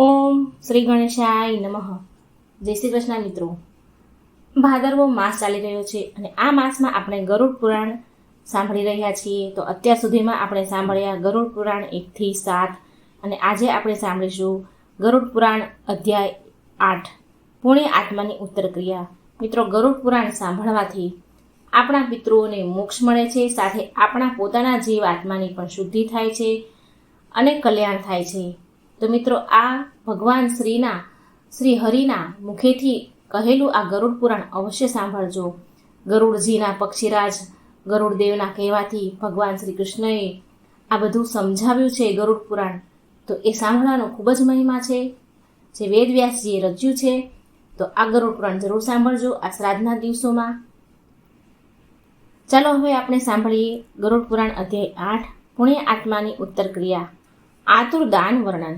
ઓમ શ્રી ગણેશાય નમઃ. જય શ્રી કૃષ્ણ મિત્રો. ભાદરવો માસ ચાલી રહ્યો છે અને આ માસમાં આપણે ગરુડ પુરાણ સાંભળી રહ્યા છીએ. તો અત્યાર સુધીમાં આપણે સાંભળ્યા ગરુડ પુરાણ એકથી સાત અને આજે આપણે સાંભળીશું ગરુડ પુરાણ અધ્યાય આઠ, પુણ્ય આત્માની ઉત્તર ક્રિયા મિત્રો, ગરુડ પુરાણ સાંભળવાથી આપણા પિતૃઓને મોક્ષ મળે છે, સાથે આપણા પોતાના જીવ આત્માની પણ શુદ્ધિ થાય છે અને કલ્યાણ થાય છે. તો મિત્રો, આ ભગવાન શ્રીના, શ્રી હરિના મુખેથી કહેલું આ ગરુડ પુરાણ અવશ્ય સાંભળજો. ગરુડજીના પક્ષીરાજ ગરુડદેવના કહેવાથી ભગવાન શ્રી કૃષ્ણએ આ બધું સમજાવ્યું છે ગરુડ પુરાણ. તો એ સાંભળવાનો ખૂબ જ મહિમા છે, જે વેદવ્યાસજીએ રચ્યું છે. તો આ ગરુડ પુરાણ જરૂર સાંભળજો આ શ્રાદ્ધના દિવસોમાં. ચાલો હવે આપણે સાંભળીએ ગરુડ પુરાણ અધ્યાય આઠ, પુણ્ય આત્માની ઉત્તર ક્રિયા આતુર દાન વર્ણન.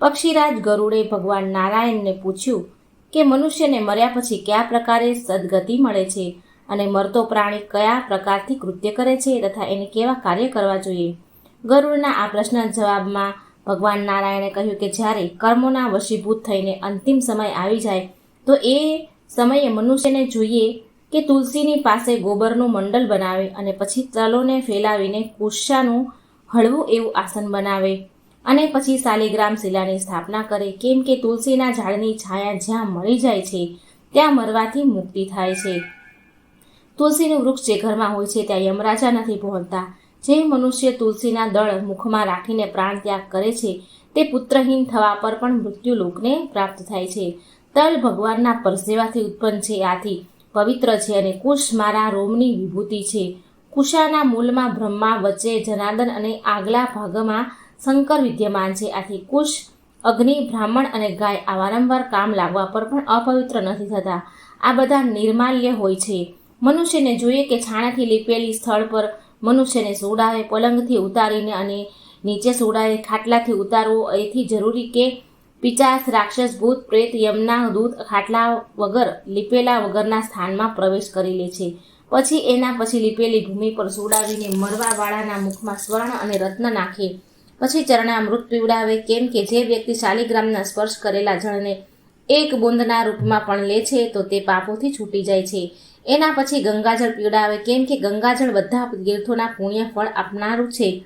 પક્ષીરાજ ગરુડે ભગવાન નારાયણને પૂછ્યું કે મનુષ્યને મર્યા પછી કયા પ્રકારે સદગતિ મળે છે અને મરતો પ્રાણી કયા પ્રકારથી કૃત્ય કરે છે તથા એને કેવા કાર્ય કરવા જોઈએ? ગરુડના આ પ્રશ્ન જવાબમાં ભગવાન નારાયણે કહ્યું કે જ્યારે કર્મોના વશીભૂત થઈને અંતિમ સમય આવી જાય, તો એ સમયે મનુષ્યને જોઈએ કે તુલસીની પાસે ગોબરનું મંડલ બનાવે અને પછી તલોને ફેલાવીને કુશાનું હળવું એવું આસન બનાવે અને પછી શાલિગ્રામ શિલાની સ્થાપના કરે. કેમ કે તુલસીના ઝાડની છાયા જ્યાં મળી જાય છે, ત્યાં મરવાથી મુક્તિ થાય છે. તુલસીનું વૃક્ષ જે ઘરમાં હોય છે, ત્યાં યમરાજા નથી પહોંચતા. જે મનુષ્ય તુલસીના દળ મુખમાં રાખીને પ્રાણ ત્યાગ કરે છે, તે પુત્રહીન થવા પર પણ મૃત્યુ લોકને પ્રાપ્ત થાય છે. તલ ભગવાનના પરસેવાથી ઉત્પન્ન છે આથી પવિત્ર છે અને કુશ મારા રોમની વિભૂતિ છે. કુશાના મૂળમાં બ્રહ્મા વચ્ચે જનાર્દન અને આગલા ભાગમાં શંકર વિદ્યમાન છે. આથી કુશ, અગ્નિ, બ્રાહ્મણ અને ગાય આ વારંવાર કામ લાગવા પર પણ અપવિત્ર નથી થતા. આ બધા નિર્માલ્ય હોય છે. મનુષ્યને જોઈએ કે છાણાથી લીપેલી સ્થળ પર મનુષ્યને સોડાવે પલંગથી ઉતારીને અને નીચે સોડાવે ખાટલાથી ઉતારવો. એથી જરૂરી કે પિચાસ, રાક્ષસ, ભૂત, પ્રેત, યમના, દૂત, ખાટલા વગર, લીપેલા વગરના સ્થાનમાં પ્રવેશ કરી લે છે. પછી એના પછી લીપેલી ભૂમિ પર સોડાવીને મરવાવાળાના મુખમાં સ્વર્ણ અને રત્ન નાખે. પછી ચરણામૃત પીવડાવે, કેમ કે જે વ્યક્તિ શાલિગ્રામના સ્પર્શ કરેલા જળને એક બુંદના રૂપમાં પણ લે છે, તો તે પાપોથી છૂટી જાય છે. એના પછી ગંગાજળ પીવડાવે, કેમ કે ગંગાજળ બધા તીર્થોના પુણ્ય ફળ આપનારું છે.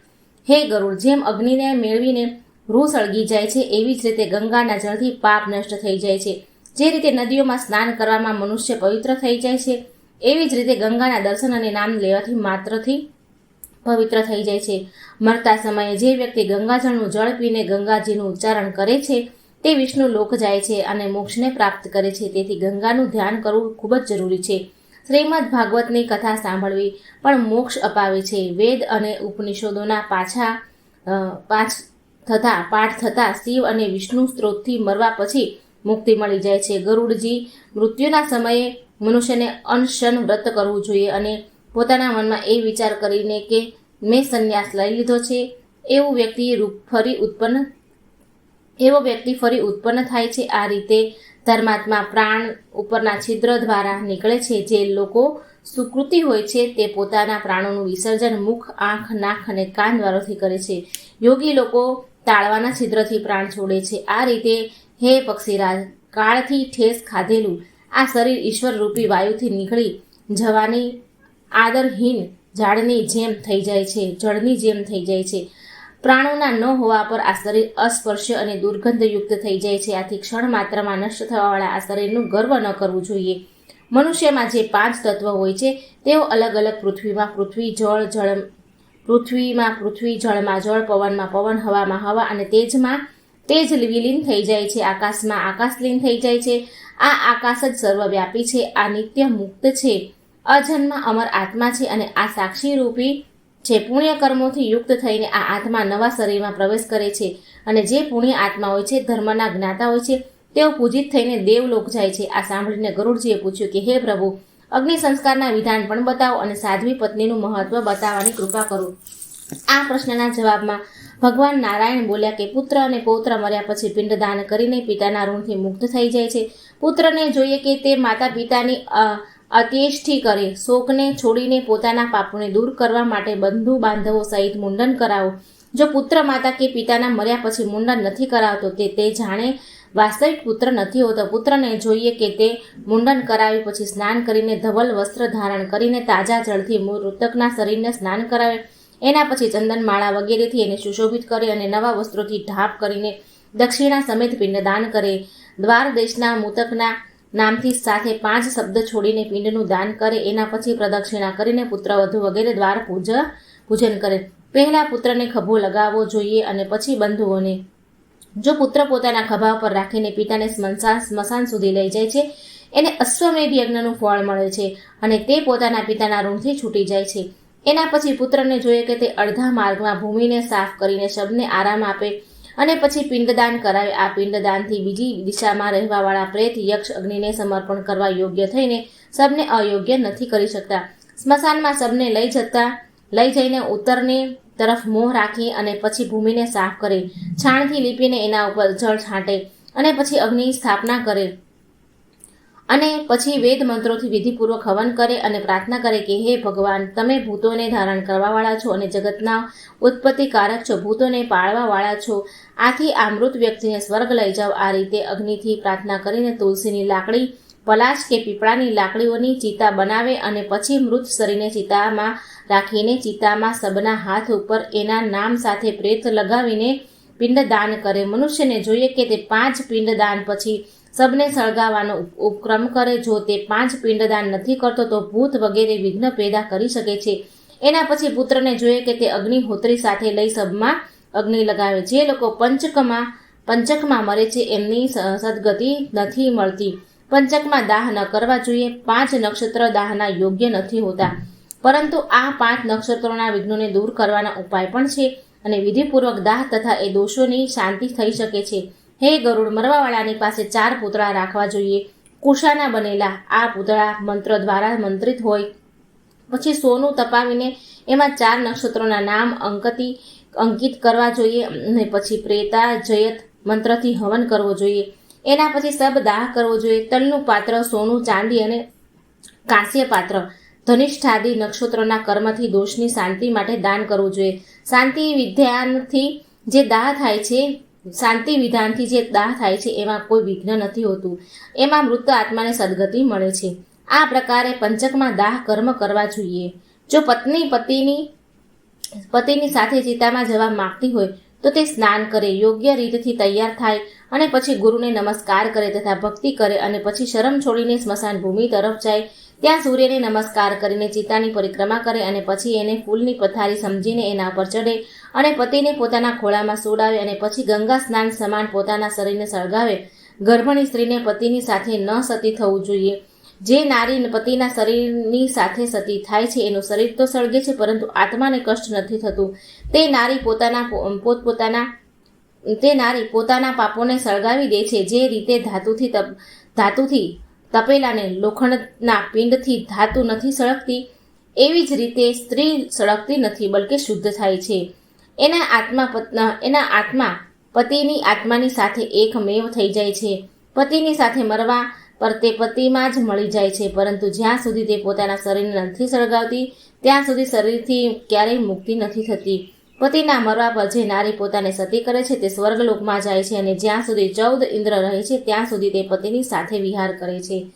હે ગરુડ, જેમ અગ્નિને મેળવીને રૂ સળગી જાય છે, એવી જ રીતે ગંગાના જળથી પાપ નષ્ટ થઈ જાય છે. જે રીતે નદીઓમાં સ્નાન કરવામાં મનુષ્ય પવિત્ર થઈ જાય છે એવી જ રીતે ગંગાના દર્શન અને નામ લેવાથી માત્રથી પવિત્ર થઈ જાય છે. મરતા સમયે જે વ્યક્તિ ગંગાજળનું જળ પીને ગંગાજીનું ઉચ્ચારણ કરે છે, તે વિષ્ણુ લોક જાય છે અને મોક્ષને પ્રાપ્ત કરે છે. તેથી ગંગાનું ધ્યાન કરવું ખૂબ જ જરૂરી છે. શ્રીમદ ભાગવતની કથા સાંભળવી પણ મોક્ષ અપાવે છે. વેદ અને ઉપનિષદોના પાછા પાછ થતા, પાઠ થતા શિવ અને વિષ્ણુ સ્ત્રોતથી મરવા પછી મુક્તિ મળી જાય છે. ગરુડજી મૃત્યુના સમયે મનુષ્યને અનશન વ્રત કરવું જોઈએ અને પોતાના મનમાં એ વિચાર કરીને કે મેં સંન્યાસ લઈ લીધો છે, એવું વ્યક્તિ ફરી ઉત્પન્ન, એવો વ્યક્તિ ફરી ઉત્પન્ન થાય છે. આ રીતે ધર્માત્મા પ્રાણ ઉપરના છિદ્ર દ્વારા નીકળે છે. જે લોકો સુકૃતિ હોય છે તે પોતાના પ્રાણોનું વિસર્જન મુખ, આંખ, નાક અને કાન દ્વારાથી કરે છે. યોગી લોકો તાળવાના છિદ્રથી પ્રાણ છોડે છે. આ રીતે હે પક્ષીરાજ, કાળથી ઠેસ ખાધેલું આ શરીર ઈશ્વર રૂપી વાયુથી નીકળી જવાની આદરહીન ઝાડની જેમ થઈ જાય છે, જળની જેમ થઈ જાય છે. પ્રાણોના ન હોવા પર આ શરીર અસ્પર્શ્ય અને દુર્ગંધયુક્ત થઈ જાય છે. આથી ક્ષણ માત્રમાં નષ્ટ થવાવાળા આ શરીરનું ગર્વ ન કરવું જોઈએ. મનુષ્યમાં જે પાંચ તત્વ હોય છે, તેઓ અલગ અલગ પૃથ્વીમાં પૃથ્વી, જળ જળ પૃથ્વીમાં પૃથ્વી, જળમાં જળ, પવનમાં પવન, હવામાં હવા અને તેજમાં તેજ વિલીન થઈ જાય છે, આકાશમાં આકાશ લીન થઈ જાય છે. આ આકાશ જ સર્વવ્યાપી છે, આ નિત્ય મુક્ત છે. અજન્મ અમર આત્મા છે અને આ સાક્ષી રૂપી છે પુણ્ય કર્મોથી યુક્ત થઈને આ આત્મા નવા શરીરમાં પ્રવેશ કરે છે અને જે પુણ્ય આત્મા હોય છે, ધર્મના જ્ઞાતા હોય છે, તેઓ પૂજિત થઈને દેવલોક જાય છે. આ સાંભળીને ગરુડજીએ પૂછ્યું કે, હે પ્રભુ, અગ્નિ સંસ્કારના વિધાન પણ બતાવો અને સાધ્વી પત્નીનું મહત્વ બતાવવાની કૃપા કરો. આ પ્રશ્નના જવાબમાં ભગવાન નારાયણ બોલ્યા કે, પુત્ર અને પૌત્ર મર્યા પછી પિંડદાન કરીને પિતાના ઋણથી મુક્ત થઈ જાય છે. પુત્રને જોઈએ કે તે માતા પિતાની અત્યેષ્ઠી કરે. શોકને છોડીને પોતાના પાપોને દૂર કરવા માટે બંધુ બાંધવો સહિત મુંડન કરાવો. જો પુત્ર માતા કે પિતાના મર્યા પછી મુંડન નથી કરાવતો, તે તે જાણે વાસ્તવિક પુત્ર નથી હોતો. પુત્રને જોઈએ કે તે મુંડન કરાવી પછી સ્નાન કરીને ધવલ વસ્ત્ર ધારણ કરીને તાજા જળથી મૃતકના શરીરને સ્નાન કરાવે. એના પછી ચંદન માળા વગેરેથી એને સુશોભિત કરે અને નવા વસ્ત્રોથી ઢાપ કરીને દક્ષિણા સમેત પિંડદાન કરે. દ્વાર દેશના મૃતકના નામથી સાથે પાંચ શબ્દ છોડીને પિંડનું દાન કરે. એના પછી પ્રદક્ષિણા કરીને પુત્ર વધુ વગેરે દ્વાર પૂજ, પૂજન કરે. પહેલા પુત્રને ખભો લગાવવો જોઈએ અને પછી બંધુઓને. જો પુત્ર પોતાના ખભા પર રાખીને પિતાને સ્મશાન સ્મશાન સુધી લઈ જાય છે, એને અશ્વમેધ યજ્ઞનું ફળ મળે છે અને તે પોતાના પિતાના ઋણથી છૂટી જાય છે. એના પછી પુત્રને જોઈએ કે તે અડધા માર્ગમાં ભૂમિને સાફ કરીને શબને આરામ આપે અને પછી પિંડદાન કરાવે. આ પિંડદાનથી બીજી દિશામાં રહેવાવાળા પ્રેત યક્ષ અગ્નિને સમર્પણ કરવા યોગ્ય થઈને સબને અયોગ્ય નથી કરી શકતા. સ્મશાનમાં સબને લઈ જતા, લઈ જઈને ઉત્તરની તરફ મોહ રાખી અને પછી ભૂમિને સાફ કરે. છાણથી લીપીને એના ઉપર જળ છાંટે અને પછી અગ્નિની સ્થાપના કરે. અને પછી વેદ મંત્રોથી વિધિપૂર્વક હવન કરે અને પ્રાર્થના કરે કે, હે ભગવાન, તમે ભૂતોને ધારણ કરવાવાળા છો અને જગતના ઉત્પત્તિકારક છો, ભૂતોને પાળવાવાળા છો. આથી આ મૃત વ્યક્તિને સ્વર્ગ લઈ જાઓ. આ રીતે અગ્નિથી પ્રાર્થના કરીને તુલસીની લાકડી, પલાશ કે પીપળાની લાકડીઓની ચિતા બનાવે અને પછી મૃત શરીરને ચિતામાં રાખીને ચિતામાં સબના હાથ ઉપર એના નામ સાથે પ્રેત લગાવીને પિંડદાન કરે. મનુષ્યને જોઈએ કે તે પાંચ પિંડદાન પછી સબને સળગાવવાનો ઉપ- ઉપક્રમ કરે. જો તે પાંચ પિંડદાન નથી કરતો, તો ભૂત વગેરે વિઘ્ન પેદા કરી શકે છે. એના પછી પુત્રને જોઈએ કે તે અગ્નિહોત્રી સાથે લઈ સબમાં અગ્નિ લગાવે. જે લોકો પંચકમાં પંચકમાં મરે છે, એમની સદગતિ નથી મળતી. પંચકમાં દાહ ન કરવા જોઈએ. પાંચ નક્ષત્ર દાહના યોગ્ય નથી હોતા. પરંતુ આ પાંચ નક્ષત્રોના વિઘ્નોને દૂર કરવાના ઉપાય પણ છે અને વિધિપૂર્વક દાહ તથા એ દોષોની શાંતિ થઈ શકે છે. હે ગરુડ, મરવાવાળાની પાસે ચાર પૂતળા રાખવા જોઈએ. કુશાના બનેલા આ પૂતળા મંત્ર દ્વારા મંત્રિત હોય. પછી સોનું તપાવીને એમાં ચાર નક્ષત્રોના નામ અંકતી, અંકિત કરવા જોઈએ અને પછી પ્રેતા, જયત મંત્રથી હવન કરવો જોઈએ. એના પછી સબ દાહ કરવો જોઈએ. તલનું પાત્ર, સોનું, ચાંદી અને કાંસ્ય પાત્ર ધનિષ્ઠાદિ નક્ષત્રોના કર્મથી દોષની શાંતિ માટે દાન કરવું જોઈએ. શાંતિ વિદ્યાનથી જે દાહ થાય છે શાંતિ વિધાનથી જે દાહ થાય છે, એમાં કોઈ વિઘ્ન નથી હોતું. એમાં મૃત આત્માને સદગતિ મળે છે. આ પ્રકારે પંચકમાં દાહ કર્મ કરવા જોઈએ. જો પત્ની પતિની પતિની સાથે ચિતામાં જવા માગતી હોય તો તે સ્નાન કરે, યોગ્ય રીતથી તૈયાર થાય અને પછી ગુરુને નમસ્કાર કરે તથા ભક્તિ કરે અને પછી શરમ છોડીને સ્મશાન ભૂમિ તરફ જાય. ત્યાં સૂર્યને નમસ્કાર કરીને ચિતાની પરિક્રમા કરે અને પછી એને ફૂલની પથારી સમજીને એના પર ચડે અને પતિને પોતાના ખોળામાં સુડાવે અને પછી ગંગા સ્નાન સમાન પોતાના શરીરને સળગાવે. ગર્ભણી સ્ત્રીને પતિની સાથે ન સતી થવું જોઈએ. જે નારી પતિના શરીરની સાથે સતી થાય છે, એનું શરીર તો સળગે છે, પરંતુ આત્માને કષ્ટ નથી થતું. તે નારી પોતાના પોતપોતાના, તે નારી પોતાના પાપોને સળગાવી દે છે, જે રીતે ધાતુથી તપ, ધાતુથી તપેલાને લોખંડના પિંડથી ધાતુ નથી સળગતી, એવી જ રીતે સ્ત્રી સળગતી નથી, બલકે શુદ્ધ થાય છે. એના આત્મા પત્ના એના આત્મા પતિની આત્માની સાથે એકમેવ થઈ જાય છે. પતિની સાથે મરવા પર તે પતિમાં જ મળી જાય છે, પરંતુ જ્યાં સુધી તે પોતાના શરીરને નથી સળગાવતી, ત્યાં સુધી શરીરથી ક્યારેય મુક્તિ નથી થતી. પતિના મરવા પર જે નારી પોતાને સતી કરે છે, તે સ્વર્ગલોકમાં જાય છે અને જ્યાં સુધી ચૌદ ઇન્દ્ર રહે છે, ત્યાં સુધી તે પતિની સાથે વિહાર કરે છે.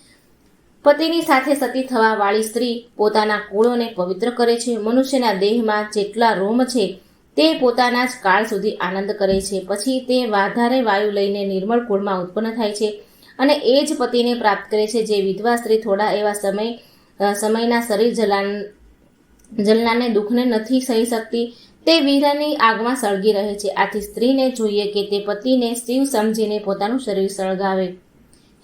પતિની સાથે સતી થવા વાળી સ્ત્રી પોતાના કુળોને પવિત્ર કરે છે, મનુષ્યના દેહમાં જેટલા રોમ છે, તે પોતાના જ કાળ સુધી આનંદ કરે છે. પછી તે વધારે વાયુ લઈને નિર્મળ કુળમાં ઉત્પન્ન થાય છે. અને એ જ પતિને પ્રાપ્ત કરે છે જે વિધવા સ્ત્રી થોડા એવા સમય સમયના શરીર જલાન, જલનાને દુઃખને નથી સહી શકતી, તે વીરની આગમાં સળગી રહે છે. આથી સ્ત્રીને જોઈએ કે તે પતિને શિવ સમજીને પોતાનું શરીર સળગાવે.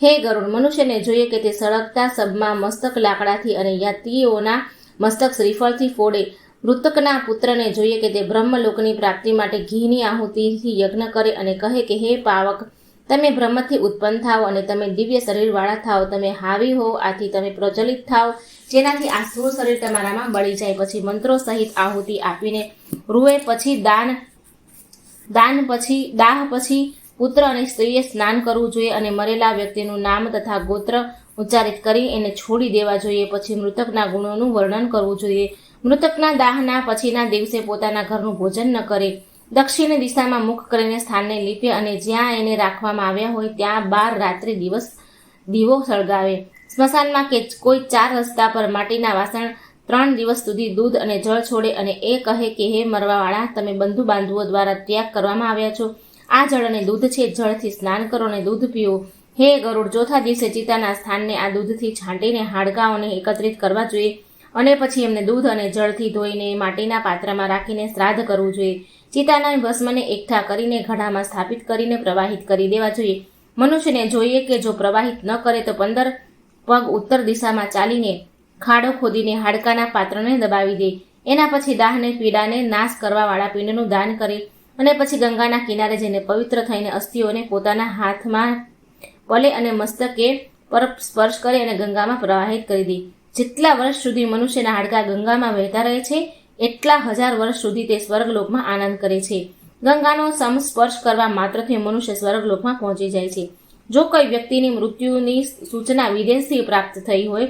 હે ગરુડ, મનુષ્યને જોઈએ કે તે સળગતા સબમાં મસ્તક લાકડાથી અને યાત્રીઓના મસ્તક શ્રીફળથી ફોડે. મૃતકના પુત્રને જોઈએ કે તે બ્રહ્મલોકની પ્રાપ્તિ માટે ઘીની આહુતિથી યજ્ઞ કરે અને કહે કે, હે પાવક તમે બ્રહ્મથી ઉત્પન્ન થાઓ અને તમે દિવ્ય શરીરવાળા થાઓ, તમે હાવી હો, આથી તમે પ્રજ્વલિત થાઓ. જેનાથી આ સ્થૂળ શરીર તમારામાં બળી જાય. પછી મંત્રો સહિત આહુતિ આપીને રૂએ પછી દાન દાન પછી, દાહ પછી પુત્ર અને સ્ત્રીએ સ્નાન કરવું જોઈએ અને મરેલા વ્યક્તિનું નામ તથા ગોત્ર ઉચ્ચારિત કરી એને છોડી દેવા જોઈએ. પછી મૃતકના ગુણોનું વર્ણન કરવું જોઈએ. મૃતકના દાહના પછીના દિવસે પોતાના ઘરનું ભોજન ન કરે. દક્ષિણ દિશામાં મુખ કરીને સ્થાનને લીપે અને જ્યાં એને રાખવામાં આવ્યા હોય ત્યાં બાર રાત્રિ દિવસ દીવો સળગાવે. સ્મશાનમાં કે કોઈ ચાર રસ્તા પર માટીના વાસણ ત્રણ દિવસ સુધી દૂધ અને જળ છોડે અને એ કહે કે, હે મરવાવાળા, તમે બંધુ બાંધુઓ દ્વારા ત્યાગ કરવામાં આવ્યા છો. આ જળ અને દૂધ છે. જળથી સ્નાન કરો અને દૂધ પીઓ. હે ગરુડ, ચોથા દિવસે ચિતાના સ્થાનને આ દૂધથી છાંટીને હાડકાઓને એકત્રિત કરવા જોઈએ અને પછી એમને દૂધ અને જળથી ધોઈને માટીના પાત્રમાં રાખીને શ્રાદ્ધ કરવું જોઈએ. ચિતાના ભસ્મને એકઠા કરીને ઘડામાં સ્થાપિત કરીને પ્રવાહિત કરી દેવા જોઈએ. મનુષ્યને જોઈએ કે જો પ્રવાહિત ન કરે તો પંદર પગ ઉત્તર દિશામાં ચાલીને ખાડો ખોદીને હાડકાના પાત્રને દબાવી દે. એના પછી દાહને, પીડાને નાશ કરવાવાળા પિંડનું દાન કરે અને પછી ગંગાના કિનારે જઈને પવિત્ર થઈને અસ્થિઓને પોતાના હાથમાં પલે અને મસ્તકે પર સ્પર્શ કરે અને ગંગામાં પ્રવાહિત કરી દે. જેટલા વર્ષ સુધી મનુષ્યના હાડકા ગંગામાં વહેતા રહે છે એટલા હજાર વર્ષ સુધી તે સ્વર્ગલોકમાં આનંદ કરે છે. ગંગાનો સમસ્પર્શ કરવા માત્રથી મનુષ્ય સ્વર્ગલોકમાં પહોંચી જાય છે. જો કોઈ વ્યક્તિની મૃત્યુની સૂચના વિદેશથી પ્રાપ્ત થઈ હોય,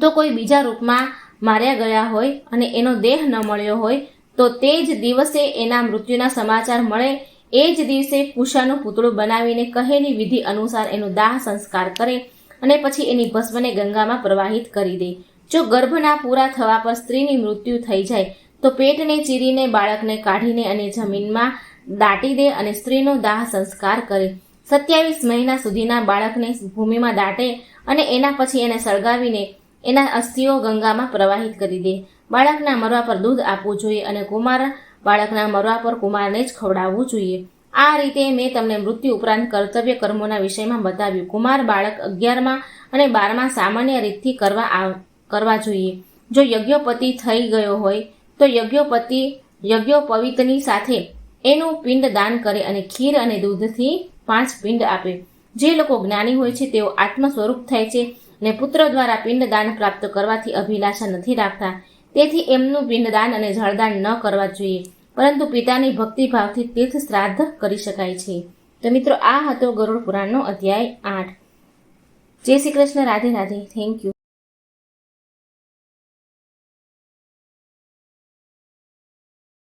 તો કોઈ બીજા રૂપમાં માર્યા ગયા હોય અને એનો દેહ ન મળ્યો હોય, તો તે જ દિવસે એના મૃત્યુના સમાચાર મળે. એ જ દિવસે કુશાનું પૂતળું બનાવીને કહેલી વિધિ અનુસાર એનો દાહ સંસ્કાર કરે અને પછી એની ભસ્મને ગંગામાં પ્રવાહિત કરી દે. જો ગર્ભના પૂરા થવા પર સ્ત્રીની મૃત્યુ થઈ જાય, તો પેટને ચીરીને બાળકને કાઢીને અને જમીનમાં દાટી દે અને સ્ત્રીનો દાહ સંસ્કાર કરે. સત્યાવીસ મહિના સુધીના બાળકને ભૂમિમાં દાટે અને એના પછી એને સળગાવીને એના અસ્થિઓ ગંગામાં પ્રવાહિત કરી દે. બાળકના મરવા પર દૂધ આપવું જોઈએ અને કુમાર બાળકના મરવા પર કુમારને જ ખવડાવવું જોઈએ. આ રીતે મેં તમને મૃત્યુ ઉપરાંત કર્તવ્ય કર્મોના વિષયમાં બતાવ્યું. કુમાર બાળક અગિયારમાં અને બારમાં સામાન્ય રીતથી કરવા આવ- કરવા જોઈએ. જો યજ્ઞોપતિ થઈ ગયો હોય, તો યજ્ઞોપતિ યજ્ઞોપવિતની સાથે એનું પિંડ દાન કરે અને ખીર અને દૂધથી પાંચ પિંડ આપે. જે લોકો જ્ઞાની હોય છે, તેઓ આત્મ સ્વરૂપ થાય છે અને પુત્ર દ્વારા પિંડદાન પ્રાપ્ત કરવાથી અભિલાષા નથી રાખતા. તેથી એમનું પિંડદાન અને જળદાન ન કરવા જોઈએ, પરંતુ પિતાની ભક્તિભાવથી તીર્થ શ્રાદ્ધ કરી શકાય છે. તો મિત્રો, આ હતો ગરુડ પુરાણનો અધ્યાય આઠ. જય શ્રી કૃષ્ણ, રાધે રાધે. Thank you